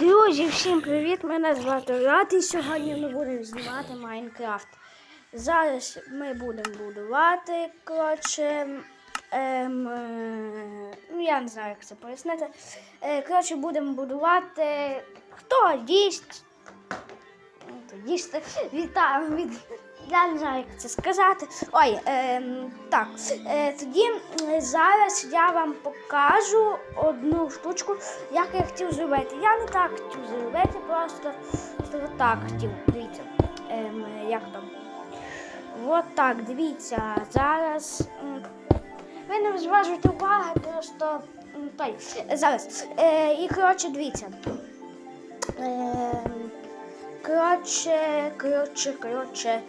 Друзі, всім привіт! Мене звати Рад і сьогодні ми будемо знімати Майнкрафт. Зараз ми будемо будувати, коротше, ем, е, ну я не знаю, як це пояснити. Е, коротше, будемо будувати. Хто їсть? Ну, Їсти вітаю від. Я не знаю, як це сказати. Ой, ем, так. Е, тоді е, зараз я вам покажу одну штучку, як я хотів зробити. Я не так хотів зробити, просто, так хотів. Дивіться. Ем, як там? От так, дивіться. Зараз. Ви не зважуйте уваги, просто той. Зараз. Е, і коротше, дивіться. Ем, Коротше, коротше, коротше.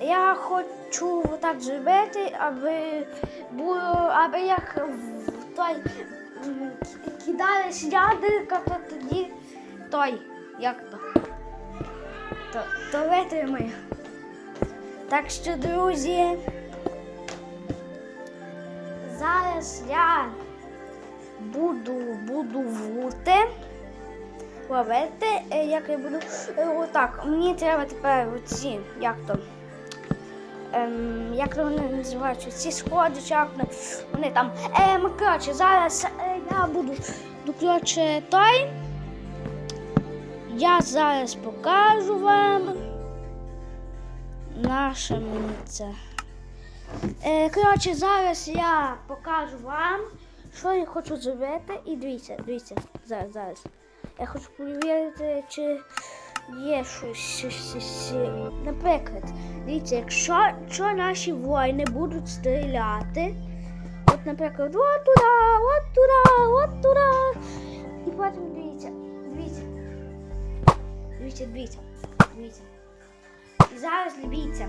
Я хочу так зробити, аби було, аби як той м, ядерка, то тоді той, як то, то, то витримає. Так що, друзі, зараз я буду, буду вути ловити, е, як я буду. е, Отак, мені треба тепер оці, як то. Ем, як вони називаються, ці сходи, чи як вони, вони там. Ем, коротше, зараз е, я буду, ну, коротше, той. Я зараз покажу вам. Наше мені це. Е, коротше, зараз я покажу вам, що я хочу зробити. І дивіться, дивіться, зараз, зараз. Я хочу перевірити, чи є щось. Наприклад, дивіться, якщо, якщо наші воїни будуть стріляти, от, наприклад, от туди, от туди, от туди. І потім дивіться, дивіться. Дивіться, дивіться, дивіться. І зараз дивіться.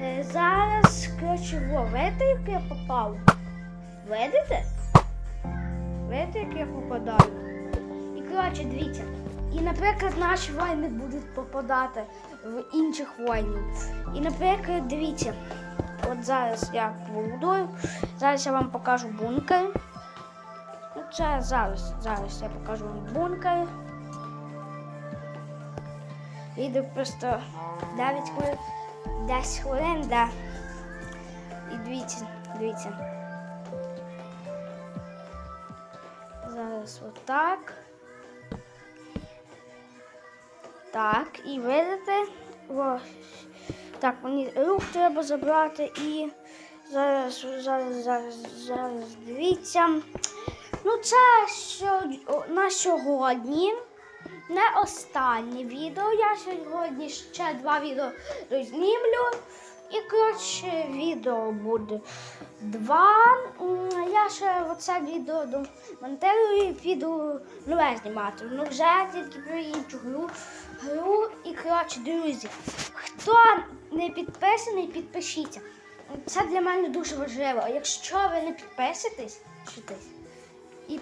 Е, Зараз, коротше, во, видите, як я попав? Видите? Видите, як я попадаю? І коротше, дивіться. І, наприклад, наші воїни будуть попадати в інших воїнів. І, наприклад, дивіться, от зараз я побудую, зараз я вам покажу бункер. Ну, це зараз, зараз я покажу вам бункер. Відео просто 9 хвилин, 10 хвилин, да. І дивіться, дивіться. Зараз отак. Так, і видите? О, так, мені рух треба забрати і зараз, зараз, зараз, зараз дивіться. Ну, це що, на сьогодні не останнє відео. Я сьогодні ще два відео знімлю. І коротше відео буде два. Я ще оце відео до монтерую і піду нове знімати. Ну вже тільки про іншу гру. Гру. І коротше, друзі, хто не підписаний, підпишіться. Це для мене дуже важливо. Якщо ви не підписуєтесь, читайте. І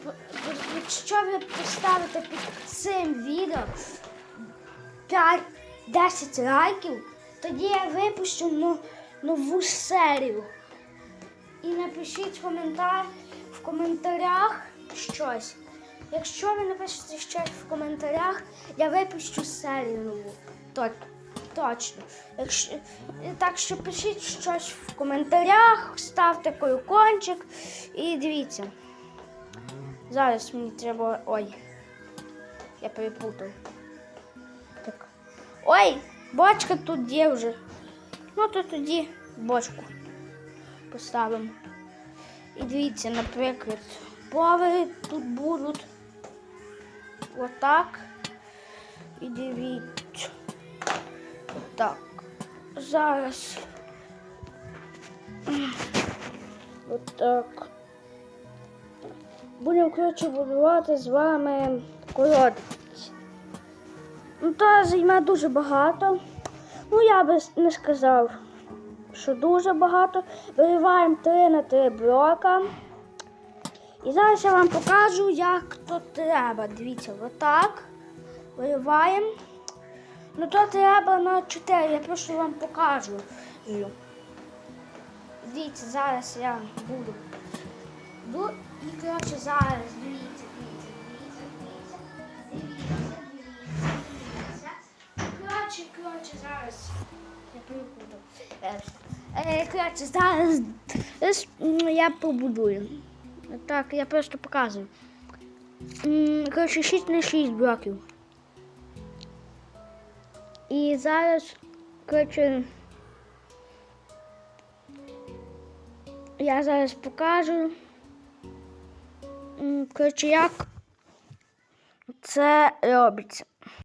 якщо ви поставите під цим відео 5-10 лайків, тоді я випущу ну, нову серію. І напишіть коментар в коментарях щось. Якщо ви напишете щось в коментарях, я випущу серію нову. То- Точно. Якщо, так що пишіть щось в коментарях, ставте колокольчик і дивіться. Зараз мені треба. Ой. Я перепутав. Так. Ой, бочка тут є вже. Ну то тоді бочку поставимо. І дивіться, наприклад, повери тут будуть. Отак. І дивіться. Отак. Зараз. Отак. Будемо, коротше, будувати з вами колодець. Ну, то займе дуже багато. Ну, я би не сказав, що дуже багато. Вириваємо 3 на 3 блока. І зараз я вам покажу, як то треба. Дивіться, отак. Вириваємо. Ну то треба на 4, я просто вам покажу. Дивіться, зараз я буду. Ну і коротше зараз, дивіться, дивіться, дивіться, дивіться, дивіться, дивіться, дивіться. Коротше, коротше, зараз. Я прибуду. Е, коротше, зараз я побудую. Так, я просто показую. Коротше, 6 на 6 блоків. І зараз, коротше, я зараз покажу. Коротше, як це робиться.